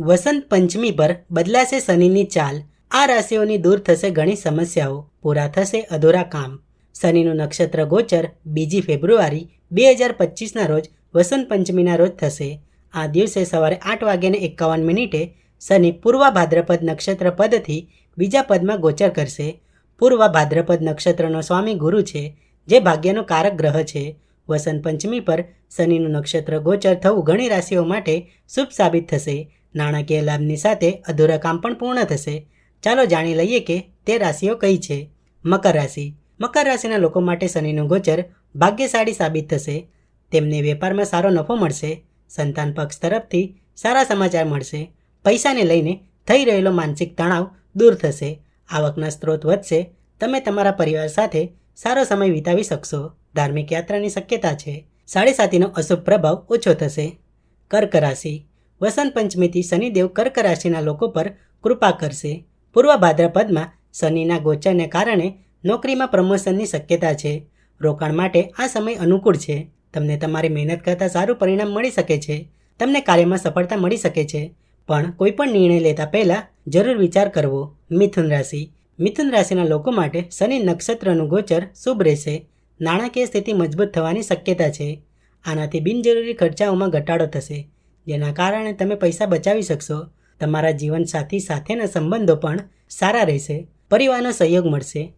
વસંત પંચમી પર બદલાશે શનિની ચાલ. આ રાશિઓની દૂર થશે ઘણી સમસ્યાઓ. પૂરા થશે અધૂરા કામ. શનિનું નક્ષત્ર ગોચર બીજી ફેબ્રુઆરી બે હજાર પચીસના રોજ વસંત પંચમીના રોજ થશે. આ દિવસે સવારે આઠ વાગ્યાને એકાવન મિનિટે શનિ પૂર્વ ભાદ્રપદ નક્ષત્ર પદથી બીજા પદમાં ગોચર કરશે. પૂર્વ ભાદ્રપદ નક્ષત્રનો સ્વામી ગુરુ છે, જે ભાગ્યનો કારક ગ્રહ છે. વસંત પંચમી પર શનિનું નક્ષત્ર ગોચર થવું ઘણી રાશિઓ માટે શુભ સાબિત થશે. નાણાકીય લાભની સાથે અધૂરા કામ પણ પૂર્ણ થશે. ચાલો જાણી લઈએ કે તે રાશિઓ કઈ છે. મકર રાશિ. મકર રાશિના લોકો માટે શનિનું ગોચર ભાગ્યશાળી સાબિત થશે. તેમને વેપારમાં સારો નફો મળશે. સંતાન પક્ષ તરફથી સારા સમાચાર મળશે. પૈસાને લઈને થઈ રહેલો માનસિક તણાવ દૂર થશે. આવકના સ્ત્રોત વધશે. તમે તમારા પરિવાર સાથે સારો સમય વિતાવી શકશો. ધાર્મિક યાત્રાની શક્યતા છે. સાડી સાતીનો અશુભ પ્રભાવ ઓછો થશે. કર્ક રાશિ. વસંત પંચમીથી શનિદેવ કર્ક રાશિના લોકો પર કૃપા કરશે. પૂર્વ ભાદ્રપદમાં શનિના ગોચરને કારણે નોકરીમાં પ્રમોશનની શક્યતા છે. રોકાણ માટે આ સમય અનુકૂળ છે. તમને તમારી મહેનત કરતાં સારું પરિણામ મળી શકે છે. તમને કાર્યમાં સફળતા મળી શકે છે. પણ કોઈ પણ નિર્ણય લેતા પહેલાં જરૂર વિચાર કરવો. મિથુન રાશિ. મિથુન રાશિના લોકો માટે શનિ નક્ષત્રનું ગોચર શુભ રહેશે. નાણાકીય સ્થિતિ મજબૂત થવાની શક્યતા છે. આનાથી બિનજરૂરી ખર્ચાઓમાં ઘટાડો થશે. જેના કારણે તમે પૈસા બચાવી શકશો. તમારા જીવનસાથી સાથેના સંબંધો પણ સારા રહેશે. પરિવારનો સહયોગ મળશે.